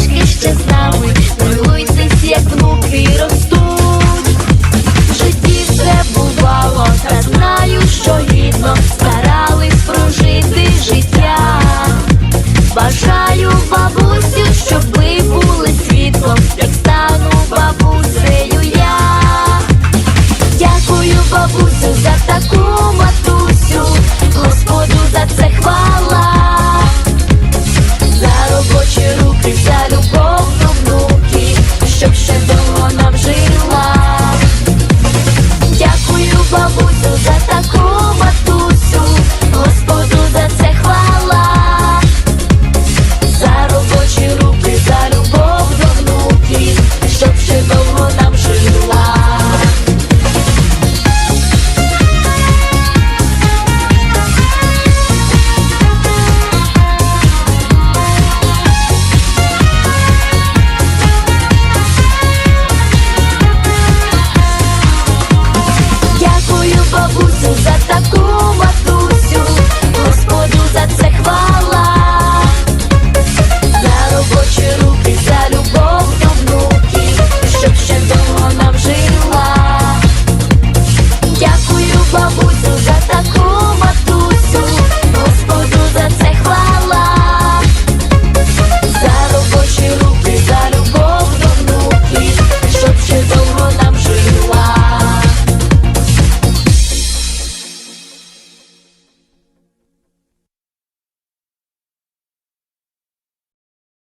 залишки ще з нами, милуйтесь, внуки ростуть. В житті все бувало, та знаю, що гідно старались прожити життя. Бажаю бабусю, щоб ви були світлом, як стану бабусю. воно вжила.